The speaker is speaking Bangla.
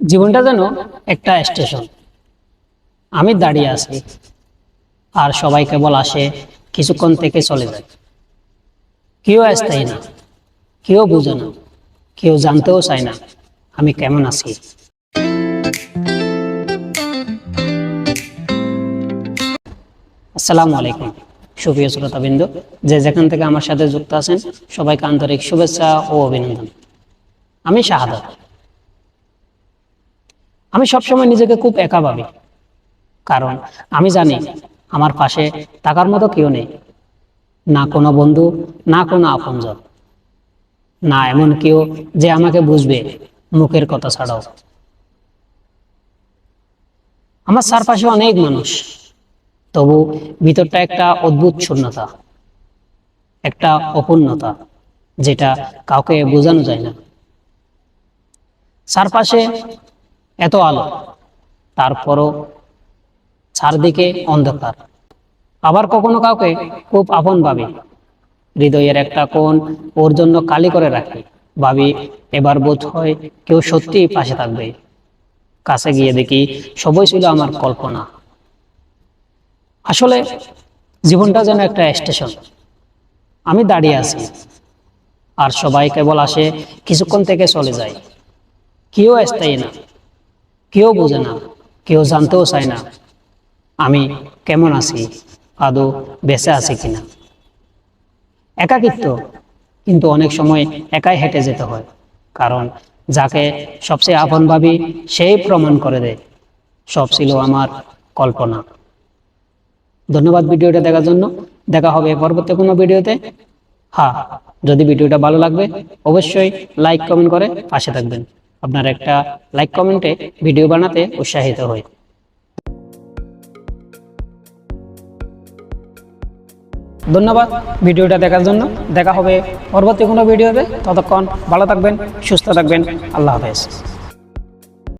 জীবনটা যেন একটা স্টেশন। আমি দাঁড়িয়ে আছি আর সবাই কেবল আসে কিছুক্ষণ থেকে চলে যায়। কেউ স্থায়ী না, কেউ বুঝে না, কেউ জানতেও চায় না আমি কেমন আছি। আসসালামু আলাইকুম, সুপ্রিয় শ্রোতাবৃন্দ, যে যেখান থেকে আমার সাথে যুক্ত আছেন, সবাইকে আন্তরিক শুভেচ্ছা ও অভিনন্দন। আমি শাহাদত। আমি সবসময় নিজেকে খুব একা ভাবি। কারণ আমি জানি আমার পাশে থাকার মতো কেউ নেই। না কোনো বন্ধু, না কোনো আপনজন। না এমন কেউ যে আমাকে বুঝবে মুখের কথা ছাড়াও। আমার চারপাশে অনেক মানুষ। তবু ভিতরটা একটা অদ্ভুত শূন্যতা, একটা অপূর্ণতা যেটা কাউকে বোঝানো যায় না। চারপাশে এত আলো। তারপরও চারদিকে অন্ধকার। আবার কখনো কাউকে খুব আপন ভাবি। হৃদয়ের একটা কোণ ওর জন্য কালি করে রাখি। ভাবি, এবার বোধ হয় কেউ সত্যিই পাশে থাকবে। কাছে গিয়ে দেখি সবই ছিল আমার কল্পনা। আসলে জীবনটা যেন একটা স্টেশন। আমি দাঁড়িয়ে আছি। আর সবাই কেবল আসে কিছুক্ষণ থেকে চলে যায়। কেউ স্থায়ী না। কেউ বোঝে না, কেউ জানতেও চায় না আমি কেমন আছি, আদৌ বেঁচে আছি কিনা। একাকিত্ব কিন্তু অনেক সময় একাই হেঁটে যেতে হয়, কারণ যাকে সবচেয়ে আপন ভাবি সেই প্রমাণ করে দেয়, সব ছিল আমার কল্পনা। ধন্যবাদ ভিডিওটা দেখার জন্য, দেখা হবে পরবর্তী কোনো ভিডিওতে। হ্যাঁ যদি ভিডিওটা ভালো লাগবে, অবশ্যই লাইক কমেন্ট করে পাশে থাকবেন। আপনার একটা লাইক কমেন্টে ভিডিও বানাতে উৎসাহিত হই। ধন্যবাদ ভিডিওটা দেখার জন্য। দেখা হবে পরবর্তী কোনো ভিডিওতে। ততক্ষণ ভালো থাকবেন, সুস্থ থাকবেন। আল্লাহ হাফেজ।